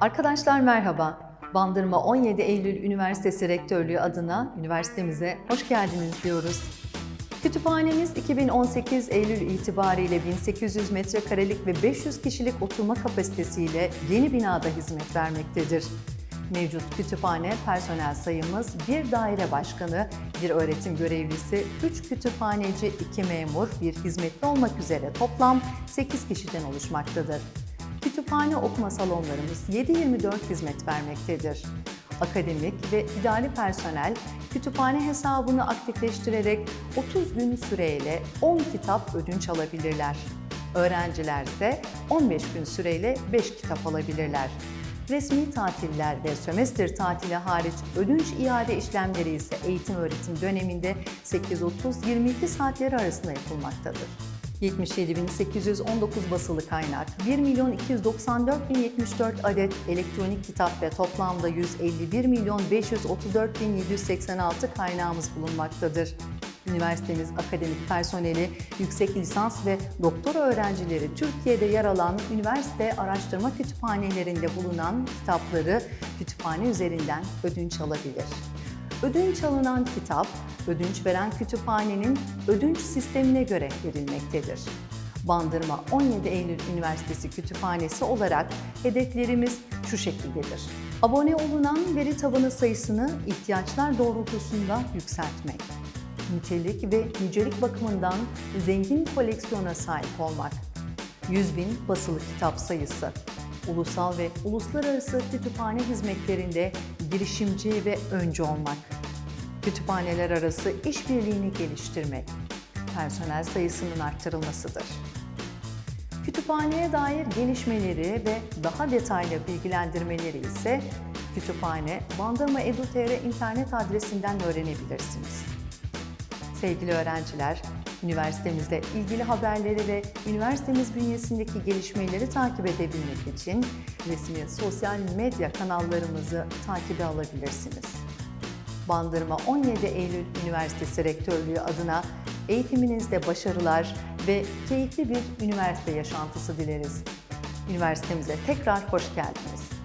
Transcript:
Arkadaşlar merhaba. Bandırma 17 Eylül Üniversitesi Rektörlüğü adına üniversitemize hoş geldiniz diyoruz. Kütüphanemiz 2018 Eylül itibariyle 1800 metrekarelik ve 500 kişilik oturma kapasitesiyle yeni binada hizmet vermektedir. Mevcut kütüphane personel sayımız bir daire başkanı, bir öğretim görevlisi, 3 kütüphaneci, 2 memur, bir hizmetli olmak üzere toplam 8 kişiden oluşmaktadır. Kütüphane okuma salonlarımız 7-24 hizmet vermektedir. Akademik ve idari personel kütüphane hesabını aktifleştirerek 30 gün süreyle 10 kitap ödünç alabilirler. Öğrenciler ise 15 gün süreyle 5 kitap alabilirler. Resmi tatiller ve sömestr tatili hariç ödünç iade işlemleri ise eğitim öğretim döneminde 8.30-22 saatleri arasında yapılmaktadır. 77.819 basılı kaynak, 1.294.074 adet elektronik kitap ve toplamda 151.534.786 kaynağımız bulunmaktadır. Üniversitemiz akademik personeli, yüksek lisans ve doktora öğrencileri Türkiye'de yer alan üniversite araştırma kütüphanelerinde bulunan kitapları kütüphane üzerinden ödünç alabilir. Ödünç alınan kitap, ödünç veren kütüphanenin ödünç sistemine göre verilmektedir. Bandırma 17 Eylül Üniversitesi Kütüphanesi olarak hedeflerimiz şu şekildedir. Abone olunan veri tabanı sayısını ihtiyaçlar doğrultusunda yükseltmek. Nitelik ve nicelik bakımından zengin koleksiyona sahip olmak. 100 bin basılı kitap sayısı. Ulusal ve uluslararası kütüphane hizmetlerinde girişimci ve öncü olmak. Kütüphaneler arası işbirliğini geliştirmek. Personel sayısının arttırılmasıdır. Kütüphaneye dair gelişmeleri ve daha detaylı bilgilendirmeleri ise Kütüphane Bandırma Edu.tr internet adresinden öğrenebilirsiniz. Sevgili öğrenciler, üniversitemizle ilgili haberleri ve üniversitemiz bünyesindeki gelişmeleri takip edebilmek için resmi sosyal medya kanallarımızı takibe alabilirsiniz. Bandırma 17 Eylül Üniversitesi Rektörlüğü adına eğitiminizde başarılar ve keyifli bir üniversite yaşantısı dileriz. Üniversitemize tekrar hoş geldiniz.